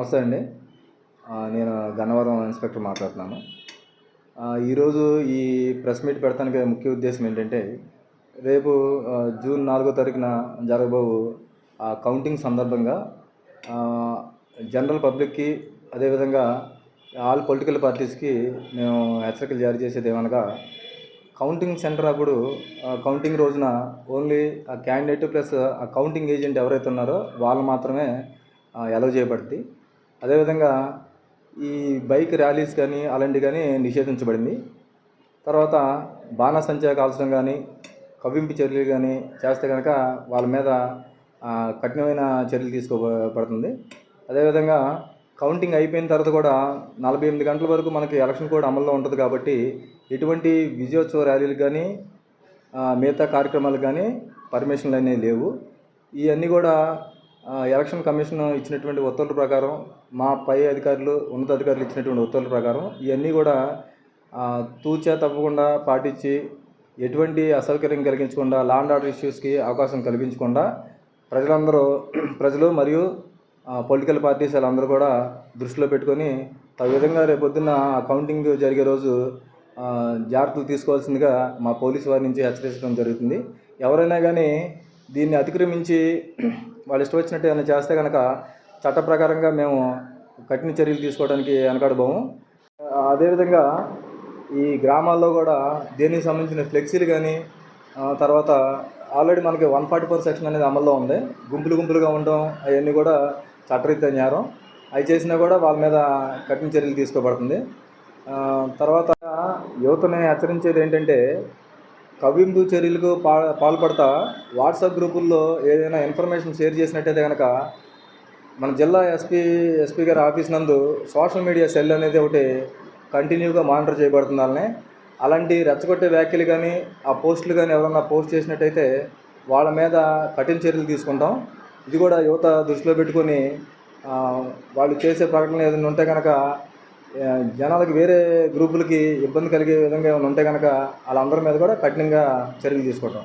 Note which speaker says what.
Speaker 1: నమస్తే అండి. నేను గన్నవరం ఇన్స్పెక్టర్ మాట్లాడుతున్నాను. ఈరోజు ఈ ప్రెస్ మీట్ పెడతానికి ముఖ్య ఉద్దేశం ఏంటంటే రేపు జూన్ నాలుగో తారీఖున జరగబోవు ఆ కౌంటింగ్ సందర్భంగా జనరల్ పబ్లిక్కి అదేవిధంగా ఆల్ పొలిటికల్ పార్టీస్కి మేము హెచ్చరికలు జారీ చేసేది ఏమనగా కౌంటింగ్ సెంటర్ అప్పుడు కౌంటింగ్ రోజున ఓన్లీ ఆ క్యాండిడేట్ ప్లస్ ఆ కౌంటింగ్ ఏజెంట్ ఎవరైతే ఉన్నారో వాళ్ళు మాత్రమే ఎలవ్ చేయబడుద్ది. అదేవిధంగా ఈ బైక్ ర్యాలీస్ కానీ అలాంటివి కానీ నిషేధించబడింది. తర్వాత బాణసంచా కాల్చడం కానీ కవ్వింపు చర్యలు కానీ చేస్తే కనుక వాళ్ళ మీద కఠినమైన చర్యలు తీసుకోబడుతుంది. అదేవిధంగా కౌంటింగ్ అయిపోయిన తర్వాత కూడా నలభై ఎనిమిది గంటల వరకు మనకి ఎలక్షన్ కోడ్ అమల్లో ఉంటుంది కాబట్టి ఎటువంటి విజయోత్సవ ర్యాలీలు కానీ మిగతా కార్యక్రమాలు కానీ పర్మిషన్లు అనేవి లేవు. ఇవన్నీ కూడా ఎలక్షన్ కమిషన్ ఇచ్చినటువంటి ఉత్తర్వుల ప్రకారం మా పై అధికారులు ఉన్నతాధికారులు ఇచ్చినటువంటి ఉత్తర్వుల ప్రకారం ఇవన్నీ కూడా తూచా తప్పకుండా పాటించి ఎటువంటి అసౌకర్యం కలిగించకుండా లా అండ్ ఆర్డర్ ఇష్యూస్కి అవకాశం కల్పించకుండా ప్రజలందరూ ప్రజలు మరియు పొలిటికల్ పార్టీస్ వాళ్ళందరూ కూడా దృష్టిలో పెట్టుకొని ఆ విధంగా రేపొద్దున ఆ కౌంటింగ్ జరిగే రోజు జాగ్రత్తలు తీసుకోవాల్సిందిగా మా పోలీసు వారి నుంచి హెచ్చరించడం జరుగుతుంది. ఎవరైనా కానీ దీన్ని అతిక్రమించి వాళ్ళు ఇష్టం వచ్చినట్టు ఏమైనా చేస్తే కనుక చట్ట ప్రకారంగా మేము కఠిన చర్యలు తీసుకోవడానికి వెనకాడబోము. అదేవిధంగా ఈ గ్రామాల్లో కూడా దేనికి సంబంధించిన ఫ్లెక్సీలు కానీ తర్వాత ఆల్రెడీ మనకి వన్ ఫార్టీ ఫోర్ సెక్షన్ అనేది అమల్లో ఉంది. గుంపులు గుంపులుగా ఉండడం అవన్నీ కూడా చట్టరీత్యా నేరం. అవి చేసినా కూడా వాళ్ళ మీద కఠిన చర్యలు తీసుకోబడుతుంది. తర్వాత యువతని హెచ్చరించేది ఏంటంటే కవ్వింపు చర్యలకు పా పాల్పడతా వాట్సాప్ గ్రూపుల్లో ఏదైనా ఇన్ఫర్మేషన్ షేర్ చేసినట్టయితే కనుక మన జిల్లా ఎస్పీ ఎస్పీ గారి ఆఫీస్ నందు సోషల్ మీడియా సెల్ అనేది ఒకటి కంటిన్యూగా మానిటర్ చేయబడుతుందని అలాంటి రెచ్చగొట్టే వ్యాఖ్యలు కానీ ఆ పోస్టులు కానీ ఎవరన్నా పోస్ట్ చేసినట్టయితే వాళ్ళ మీద కఠిన చర్యలు తీసుకుంటాం. ఇది కూడా యువత దృష్టిలో పెట్టుకొని వాళ్ళు చేసే ప్రకటనలు ఏదైనా ఉంటే కనుక జనాలకి వేరే గ్రూపులకి ఇబ్బంది కలిగే విధంగా ఏమైనా ఉంటే కనుక వాళ్ళందరి మీద కూడా కఠినంగా చర్యలు తీసుకోవటం.